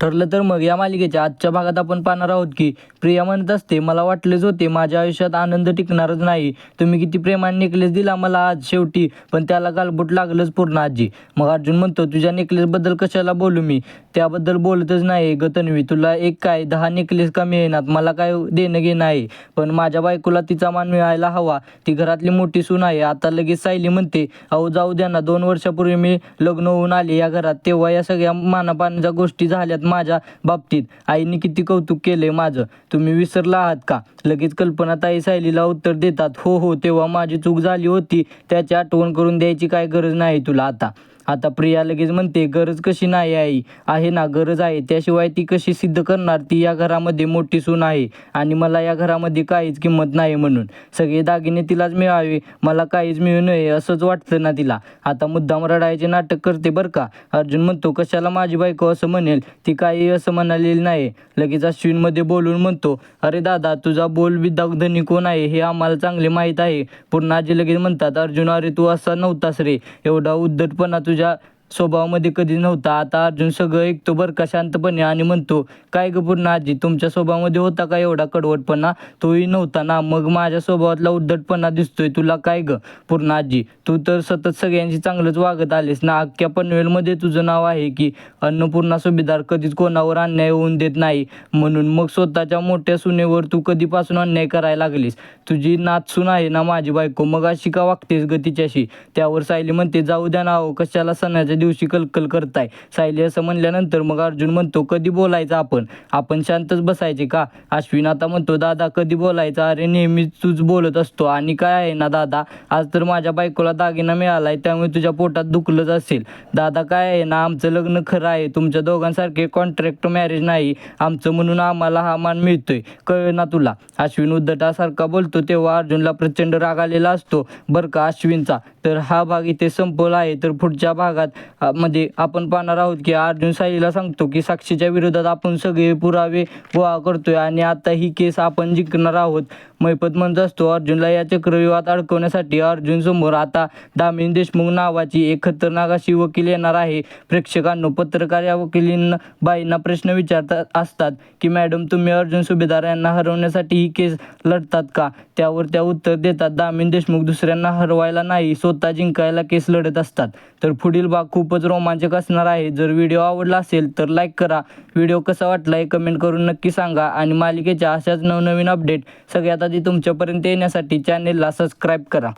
ठरलं तर मग या मालिकेच्या आजच्या भागात आपण पाहणार आहोत की प्रिया म्हणत असते मला वाटलेच होते माझ्या आयुष्यात आनंद टिकणारच नाही. तुम्ही किती प्रेमाने नेकलेस दिला मला आज शेवटी पण त्याला गालबोट लागलंच पूर्ण आजी. मग अर्जुन म्हणतो तुझ्या नेकलेसबद्दल कशाला बोलू मी? त्याबद्दल बोलतच नाही ग तन्वी. तुला एक काय दहा नेकलेस कमी येणार मला काय देणं घेणं आहे? पण माझ्या बायकोला तिचा मान मिळायला हवा. ती घरातली मोठी सून आहे. आता लगेच सायली म्हणते अहो जाऊ द्या ना दोन वर्षापूर्वी मी लग्न होऊन आले या घरात. तेव्हा या सगळ्या मानापानाच्या गोष्टी झाल्यात. माझ्या बाबतीत. आईने किती कौतुक केले माझं. तुम्ही विसरला आहात का? लगेच कल्पना ताई सायलीला उत्तर देतात हो हो तेव्हा माझी चूक झाली होती. त्याची आठवण करून द्यायची काय गरज नाही तुला आता. आता प्रिया लगेच म्हणते गरज कशी नाही आई आहे ना गरज आहे. त्याशिवाय ती कशी सिद्ध करणार? ती या घरामध्ये मोठी सून आहे आणि मला या घरामध्ये काहीच किंमत नाही म्हणून. सगळे दागिने तिलाच मिळावे. मला काहीच मिळू नये असंच वाटतं ना तिला. आता मुद्दाम रडायचे नाटक करते बरं का? अर्जुन म्हणतो कशाला माझी बायको असं म्हणेल? ती काही असं म्हणालेली नाही. लगेच अश्विनमध्ये बोलून म्हणतो अरे दादा तुझा बोल विदागधनी कोण आहे हे आम्हाला चांगले माहीत आहे. पूर्ण आजी लगेच म्हणतात अर्जुन अरे तू असा नव्हतास रे. एवढा उद्धटपणा तुझ्या तुझ्या स्वभावामध्ये कधी नव्हता. आता अर्जुन सगळं ऐकतो बरं का शांतपणे आणि म्हणतो काय ग पूर्ण आजी तुमच्या स्वभावामध्ये होता का एवढा कडवटपणा? तोही नव्हता ना. मग माझ्या स्वभावातला उद्धटपणा दिसतोय. तुला काय ग पूर्ण आजी? तू तर सतत सगळ्यांशी चांगलंच वागत आलेस ना. अख्ख्या पनवेलमध्ये तुझं नाव आहे की अन्नपूर्णा सुभेदार कधीच कोणावर अन्याय होऊन देत नाही. म्हणून मग स्वतःच्या मोठ्या सुनेवर तू कधीपासून अन्याय करायला लागलीस? तुझी नाचसून आहे ना माझी बायको. मग अशी का वागतेस ग तिच्याशी? त्यावर सायली म्हणते जाऊ द्या ना अहो कशाला सणाच्या दिवशी कलकल करताय. सायली असं म्हणल्यानंतर मग अर्जुन म्हणतो कधी बोलायचं आपण? आपण शांतच बसायचे का? अश्विन आता म्हणतो दादा कधी बोलायचं? अरे नेहमीच तूच बोलत असतो. आणि काय आहे ना दादा? आज तर माझ्या बायकोला दागिना मिळालाय त्यामुळे तुझ्या पोटात दुखलंच असेल. दादा काय आहे ना आमचं लग्न खरं आहे. तुमच्या दोघांसारखे कॉन्ट्रॅक्ट मॅरेज नाही. आमचं म्हणून आम्हाला हा मान मिळतोय. कळ ना तुला? अश्विन उद्धटासारखा बोलतो तेव्हा अर्जुनला प्रचंड राग आलेला असतो. बरं का अश्विनचा? तर हा भाग इथे संपवला आहे. तर पुढच्या भागात मध्ये आपण पाहणार आहोत की अर्जुन साईला सांगतो की साक्षीच्या विरोधात आपण सगळे पुरावे गोळा करतोय आणि आता ही केस आपण जिंकणार आहोत. मैपत म्हणत असतो. अर्जुनला या चक्रव्यूहात अडकवण्यासाठी अर्जुन समोर आता दामिनी देशमुख नावाची एक खतरनाक अशी वकील येणार आहे. प्रेक्षकांनो पत्रकार या वकिलींना बाईंना प्रश्न विचारतात असतात की मॅडम तुम्ही अर्जुन सुभेदार यांना हरवण्यासाठी ही केस लढतात का? त्यावर त्या उत्तर देतात दामिनी देशमुख दुसऱ्यांना हरवायला नाही स्वतः जिंकायला केस लढत असतात. तर पुढील भाग खूपच रोमांचक असणार आहे. जर व्हिडिओ आवडला असेल तर लाईक करा. व्हिडिओ कसा वाटला हे कमेंट करून नक्की सांगा. आणि मालिकेच्या अशाच नवनवीन अपडेट सगळ्यात आधी तुमच्यापर्यंत येण्यासाठी चॅनेलला सबस्क्राईब करा.